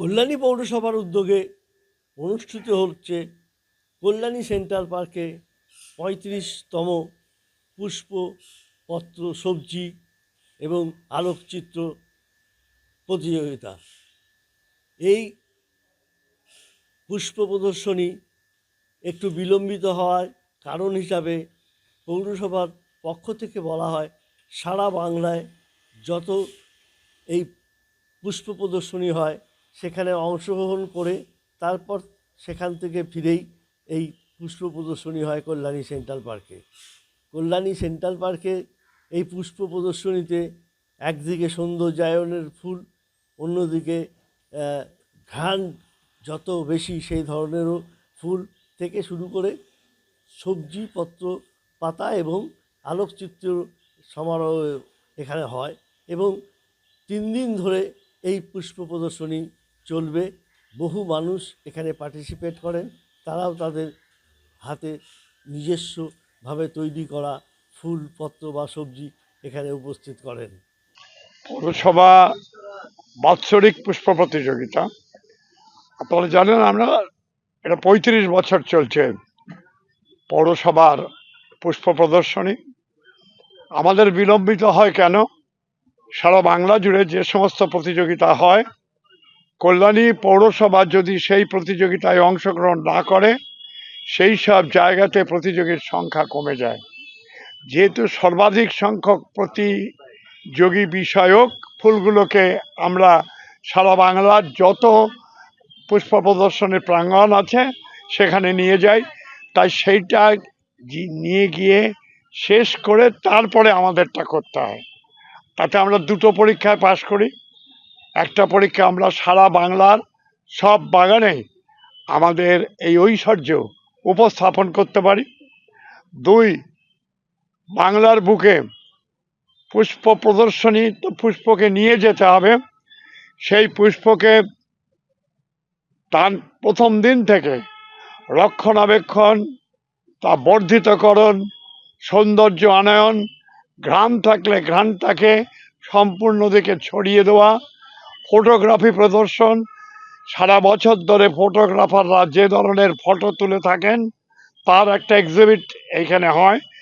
কল্যাণী পৌরসভার উদ্যোগে অনুষ্ঠিত হচ্ছে কল্যাণী সেন্ট্রাল পার্কে পঁয়ত্রিশতম পুষ্প পত্র সবজি এবং আলোকচিত্র প্রতিযোগিতা। এই পুষ্প প্রদর্শনী একটু বিলম্বিত হওয়ার কারণ হিসাবে পৌরসভার পক্ষ থেকে বলা হয়, সারা বাংলায় যত এই পুষ্প প্রদর্শনী হয় সেখানে অংশগ্রহণ করে তারপর সেখান থেকে ফিরেই এই পুষ্প প্রদর্শনী হয় কল্যাণী সেন্ট্রাল পার্কে। কল্যাণী সেন্ট্রাল পার্কে এই পুষ্প প্রদর্শনীতে একদিকে সৌন্দর্যায়নের ফুল, অন্যদিকে ঘ্রাণ যত বেশি সেই ধরনেরও ফুল থেকে শুরু করে সবজিপত্র, পাতা এবং আলোকচিত্র সমারোহ এখানে হয় এবং তিন দিন ধরে এই পুষ্প প্রদর্শনী চলবে। বহু মানুষ এখানে পার্টিসিপেট করেন। তারাও তাদের হাতে নিজস্বভাবে তৈরি করা ফুল, পত্র বা সবজি এখানে উপস্থিত করেন। পৌরসভা বাৎসরিক পুষ্প প্রতিযোগিতা। আপনারা জানেন আমরা এটা পঁয়ত্রিশ বছর চলছে পৌরসভার পুষ্প প্রদর্শনী। আমাদের বিলম্বিত হয় কেন? সারা বাংলা জুড়ে যে সমস্ত প্রতিযোগিতা হয় কল্যাণী পৌরসভা যদি সেই প্রতিযোগিতায় অংশগ্রহণ না করে, সেই সব জায়গাতে প্রতিযোগীর সংখ্যা কমে যায়। যেহেতু সর্বাধিক সংখ্যক প্রতিযোগী বিষয়ক ফুলগুলোকে আমরা সারা বাংলার যত পুষ্প প্রদর্শনের প্রাঙ্গণ আছে সেখানে নিয়ে যাই, তাই সেইটা নিয়ে গিয়ে শেষ করে তারপরে আমাদেরটা করতে হয়। তাতে আমরা দুটো পরীক্ষায় পাশ করি। একটা পরীক্ষা আমরা সারা বাংলার সব বাগানে আমাদের এই ঐশ্বর্য উপস্থাপন করতে পারি। দুই, বাংলার বুকে পুষ্প প্রদর্শনী পুষ্পকে নিয়ে যেতে হবে। সেই পুষ্পকে তার প্রথম দিন থেকে রক্ষণাবেক্ষণ, তা বর্ধিতকরণ, সৌন্দর্য আনয়ন, ঘ্রাণ থাকলে ঘ্রাণটাকে সম্পূর্ণ দিকে ছড়িয়ে দেওয়া ফটোগ্রাফি প্রদর্শন। সারা বছর ধরে ফটোগ্রাফাররা যে ধরনের ফটো তুলে থাকেন, তার একটা এক্সিবিট এইখানে হয়।